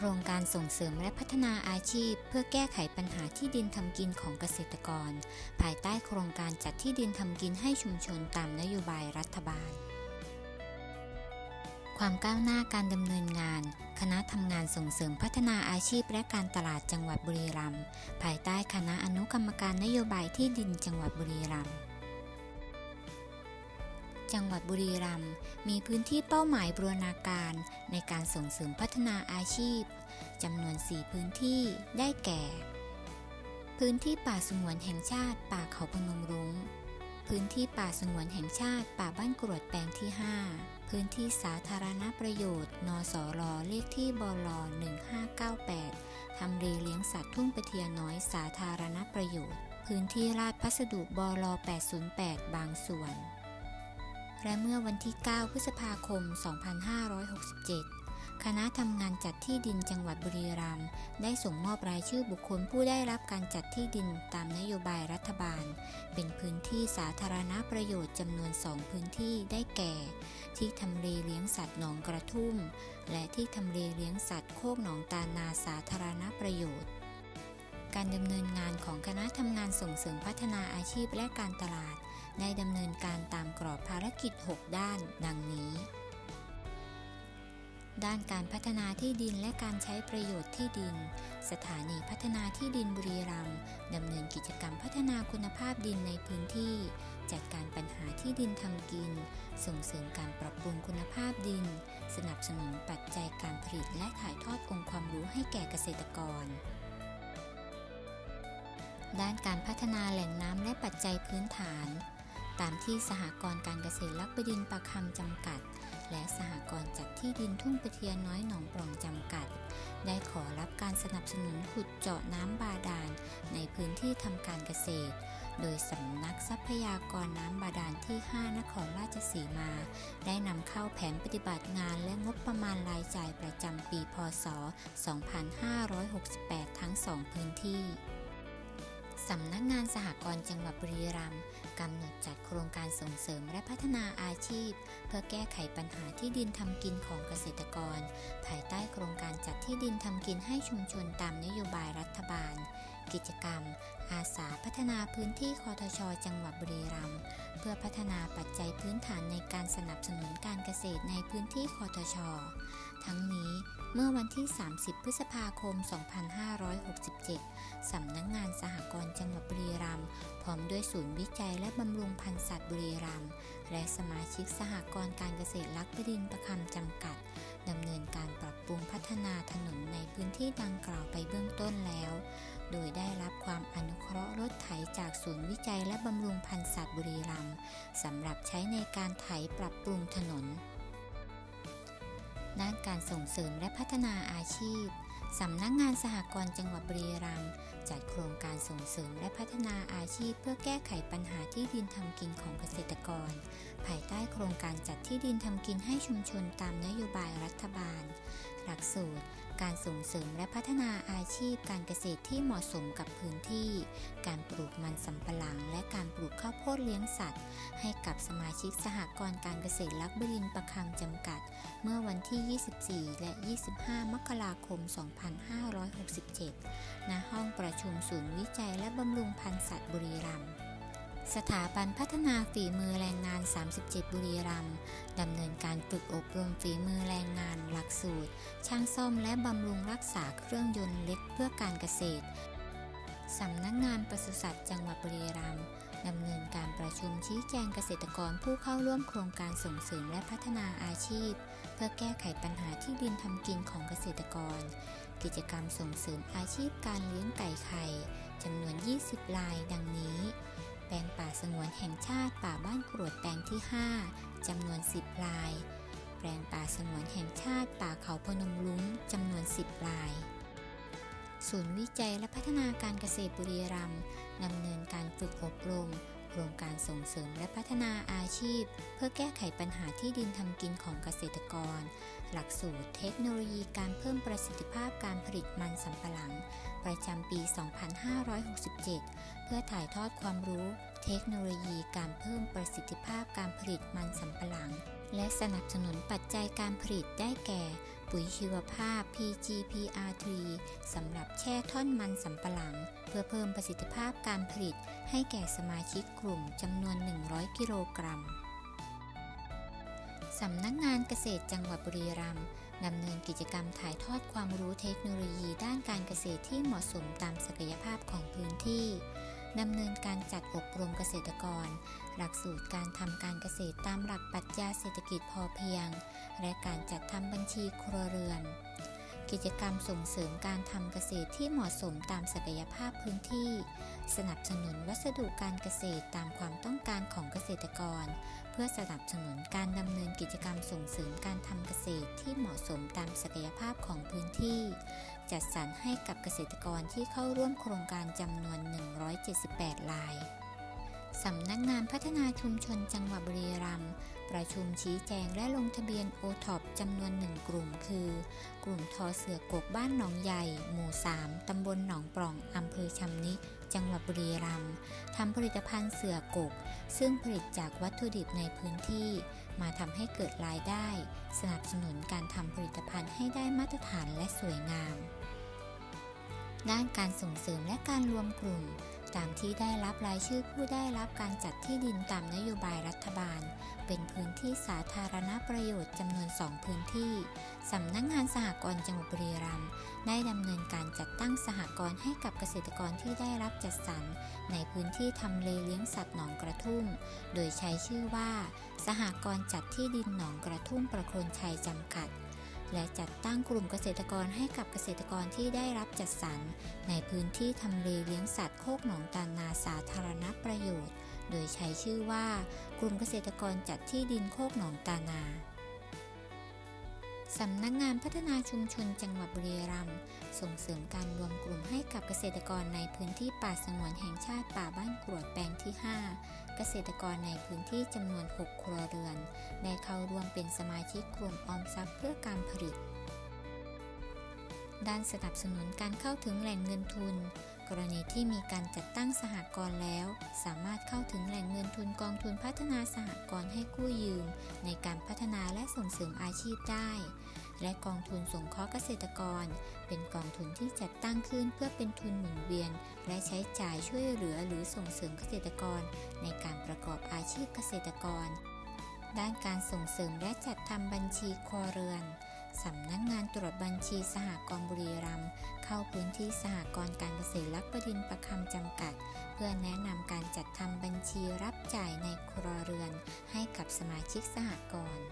ครงการส่งเสริมและพัฒนาอาชีพ เพื่อแก้ไขปัญหาที่ดินทำกินของเกษตรกร ภายใต้โครงการจัดที่ดินทำกินให้ชุมชนตามนโยบายรัฐบาล ความก้าวหน้าการดำเนินงาน คณะทำงานส่งเสริมพัฒนาอาชีพและการตลาดจังหวัดบุรีรัมย์ภายใต้คณะอนุกรรมการนโยบายที่ดินจังหวัดบุรีรัมย์ จังหวัดบุรีรัมย์มีพื้นที่เป้าหมายบูรณาการในการส่งเสริมพัฒนาอาชีพจำนวน 4 พื้นที่ได้แก่ พื้นที่ป่าสงวนแห่งชาติ ป่าเขาพนมรุง้ง พื้นที่ป่าสงวนแห่งชาติ ป่าบ้านกรวดแปลงที่ 5 พื้นที่สาธารณประโยชน์ นสรเลขที่บล1598ทำเลเลี้ยงสัตว์ทุ่งปะเทียน้อยสาธารณประโยชน์ พื้นที่ราชพัสดุบล808 บางส่วน และเมื่อวันที่ 9 พฤษภาคม 2567 คณะทำงานจัดที่ดินจังหวัดบุรีรัมย์ได้ส่งมอบรายชื่อบุคคลผู้ได้รับการจัดที่ดินตามนโยบายรัฐบาล เป็นพื้นที่สาธารณประโยชน์จำนวน 2 พื้นที่ได้แก่ ที่ทำเลเลี้ยงสัตว์หนองกระทุ่ม และที่ทำเลเลี้ยงสัตว์โคกหนองตานาสาธารณประโยชน์การดำเนินงานของคณะทำงานส่งเสริมพัฒนาอาชีพและการตลาด ได้ดำเนินการตามกรอบภารกิจ 6 ด้าน ดังนี้ ด้านการพัฒนาที่ดินและการใช้ประโยชน์ที่ดิน สถานีพัฒนาที่ดินบุรีรัมย์ดำเนินกิจกรรมพัฒนาคุณภาพดินในพื้นที่ จัดการปัญหาที่ดินทำกิน ส่งเสริมการปรับปรุงคุณภาพดิน สนับสนุนปัจจัยการผลิตและถ่ายทอดองค์ความรู้ให้แก่เกษตรกรด้านการพัฒนาแหล่งน้ำและปัจจัยพื้นฐาน ตามที่สหกรณ์การเกษตรลักบดินประคำจำกัด และสหกรณ์จัดที่ดินทุ่งปะเทียนน้อยหนองปล่องจำกัด ได้ขอรับการสนับสนุนขุดเจาะน้ำบาดาล ในพื้นที่ทำการเกษตร โดยสำนักทรัพยากรน้ำบาดาลที่ 5 นครราชสีมา ได้นำเข้าแผนปฏิบัติงานและงบประมาณรายจ่ายประจำปีพศ 2568 ทั้ง 2 พื้นที่ สำนักงานสหกรณ์จังหวัดบุรีรัมย์กำหนดจัดโครงการส่งเสริมและพัฒนาอาชีพ เพื่อแก้ไขปัญหาที่ดินทำกินของเกษตรกร ภายใต้โครงการจัดที่ดินทำกินให้ชุมชนตามนโยบายรัฐบาล กิจกรรม อาสาพัฒนาพื้นที่คอทช จังหวัดบุรีรัมย์เพื่อพัฒนาปัจจัยพื้นฐานในการสนับสนุนการเกษตรในพื้นที่คอทช ทั้งนี้เมื่อวันที่ 30 พฤษภาคม 2567 สำนักงงานสหกรณ์จังหวัดบุรีรัมย์พร้อมด้วยศูนย์วิจัยและบำรุงพันธุ์สัตว์บุรีรัมย์และสมาชิกสหกรณ์การเกษตรลักบดินประคำจำกัดดำเนินการปรับปรุงพัฒนาถนนในพื้นที่ดังกล่าวไปเบื้องต้นแล้ว โดยได้รับความอนุเคราะห์รถไถจากศูนย์วิจัยและบำรุงพันธุ์สัตว์บุรีรัมย์สำหรับใช้ในการไถปรับปรุงถนน ด้านการส่งเสริมและพัฒนาอาชีพ สำนักงานสหกรณ์จังหวัดบุรีรัมย์จัดโครงการส่งเสริมและพัฒนาอาชีพ เพื่อแก้ไขปัญหาที่ดินทำกินของเกษตรกร ภายใต้โครงการจัดที่ดินทำกินให้ชุมชนตามนโยบายรัฐบาล หลักสูตร การส่งเสริมและพัฒนาอาชีพการเกษตรที่เหมาะสมกับพื้นที่ การปลูกมันสำปะหลัง และการปลูกข้าวโพดเลี้ยงสัตว์ ให้กับสมาชิกสหกรณ์การเกษตรลักบดินประคำจำกัด เมื่อวันที่ 24 และ 25 มกราคม 2567 ณ ห้องประชุมศูนย์วิจัยและบำรุงพันธุ์สัตว์บุรีรัมย์ สถาบันพัฒนาฝีมือแรงงาน 37 บุรีรัมย์ดำเนินการฝึกอบรมฝีมือแรงงาน หลักสูตร ช่างซ่อมและบำรุงรักษาเครื่องยนต์เล็กเพื่อการเกษตรสำนักงานปศุสัตว์จังหวัดบุรีรัมย์ดำเนินการประชุมชี้แจงเกษตรกรผู้เข้าร่วมโครงการส่งเสริมและพัฒนาอาชีพ เพื่อแก้ไขปัญหาที่ดินทำกินของเกษตรกร กิจกรรมส่งเสริมอาชีพการเลี้ยงไก่ไข่จำนวน 20 รายดังนี้ ปลงป่าสงวนแห่งชาติป่าบ้านกรวดแปลงที่ 5 จำนวน 10ราย แปลงป่าสงวนแห่งชาติป่าเขาพนมรุ้งจำนวน 10ราย ศูนย์วิจัยและพัฒนาการเกษตรบุรีรัมย์ดำเนินการฝึกอบรมโครงการส่งเสริมและพัฒนาอาชีพ เพื่อแก้ไขปัญหาที่ดินทำกินของเกษตรกร หลักสูตรเทคโนโลยีการเพิ่มประสิทธิภาพการผลิตมันสำปะหลัง ประจำปี 2567 เพื่อถ่ายทอดความรู้ เทคโนโลยีการเพิ่มประสิทธิภาพการผลิตมันสำปะหลัง และสนับสนุนปัจจัยการผลิตได้แก่ ปุ๋ยชีวภาพ PGPR3 สำหรับแช่ท่อนมันสำปะหลัง เพื่อเพิ่มประสิทธิภาพการผลิต ให้แก่สมาชิกกลุ่มจำนวน 100 กิโลกรัม สำนักงานเกษตรจังหวัดบุรีรัมย์ดำเนินกิจกรรมถ่ายทอดความรู้เทคโนโลยีด้านการเกษตรที่เหมาะสมตามศักยภาพของพื้นที่ดำเนินการจัดอบรมเกษตรกร หลักสูตรการทำการเกษตรตามหลักปรัชญาเศรษฐกิจพอเพียง และการจัดทำบัญชีครัวเรือน กิจกรรมส่งเสริมการทำเกษตรที่เหมาะสมตามศักยภาพพื้นที่ สนับสนุนวัสดุการเกษตรตามความต้องการของเกษตรกร เพื่อสนับสนุนการดำเนินกิจกรรมส่งเสริมการทำเกษตรที่เหมาะสมตามศักยภาพของพื้นที่ จัดสรรให้กับเกษตรกรที่เข้าร่วมโครงการจำนวน 178รายสำนักงานพัฒนาชุมชนจังหวัดบุรีรัมย์ ประชุมชี้แจงและลงทะเบียนโอท็อปจำนวนหนึ่งกลุ่มคือ กลุ่มทอเสือกกบ้านหนองใหญ่ หมู่ 3 ตำบลหนองปล่อง อำเภอชำนิจังหวัดบุรีรัมย์ทำผลิตภัณฑ์เสือกก ซึ่งผลิตจากวัตถุดิบในพื้นที่ มาทำให้เกิดรายได้ สนับสนุนการทำผลิตภัณฑ์ให้ได้มาตรฐานและสวยงาม ด้านการส่งเสริมและการรวมกลุ่ม ตามที่ได้รับรายชื่อผู้ได้รับการจัดที่ดินตามนโยบายรัฐบาล เป็นพื้นที่สาธารณประโยชน์จำนวน 2 พื้นที่สำนักงานสหกรณ์จังหวัดบุรีรัมย์ได้ดำเนินการจัดตั้งสหกรณ์ให้กับเกษตรกรที่ได้รับจัดสรร ในพื้นที่ทำเลเลี้ยงสัตว์หนองกระทุ่ม โดยใช้ชื่อว่า สหกรณ์จัดที่ดินหนองกระทุ่มประโคนชัยจำกัด และจัดตั้งกลุ่มเกษตรกรให้กับเกษตรกรที่ได้รับจัดสรร ในพื้นที่ทำเลเลี้ยงสัตว์โคกหนองตานาสาธารณประโยชน์ โดยใช้ชื่อว่า กลุ่มเกษตรกรจัดที่ดินโคกหนองตานา สำนักงานพัฒนาชุมชนจังหวัดบุรีรัมย์ส่งเสริมการรวมกลุ่มให้กับเกษตรกรในพื้นที่ป่าสงวนแห่งชาติป่าบ้านกรวดแปลงที่ 5 เกษตรกรในพื้นที่จำนวน 6 ครัวเรือน ได้เข้าร่วมเป็นสมาชิกกลุ่มออมทรัพย์เพื่อการผลิต ด้านสนับสนุนการเข้าถึงแหล่งเงินทุน กรณีที่มีการจัดตั้งสหกรณ์แล้ว สามารถเข้าถึงแหล่งเงินทุนกองทุนพัฒนาสหกรณ์ให้กู้ยืม ในการพัฒนาและส่งเสริมอาชีพได้ และกองทุนสงเคราะห์เกษตรกร เป็นกองทุนที่จัดตั้งขึ้นเพื่อเป็นทุนหมุนเวียน และใช้จ่ายช่วยเหลือหรือส่งเสริมเกษตรกร ในการประกอบอาชีพเกษตรกร ด้านการส่งเสริมและจัดทำบัญชีครัวเรือน สำนักงานตรวจบัญชีสหกรณ์บุรีรัมย์เข้าพื้นที่สหกรณ์การเกษตรลักประดินประคำจำกัด เพื่อแนะนำการจัดทำบัญชีรับจ่ายในครัวเรือนให้กับสมาชิกสหกรณ์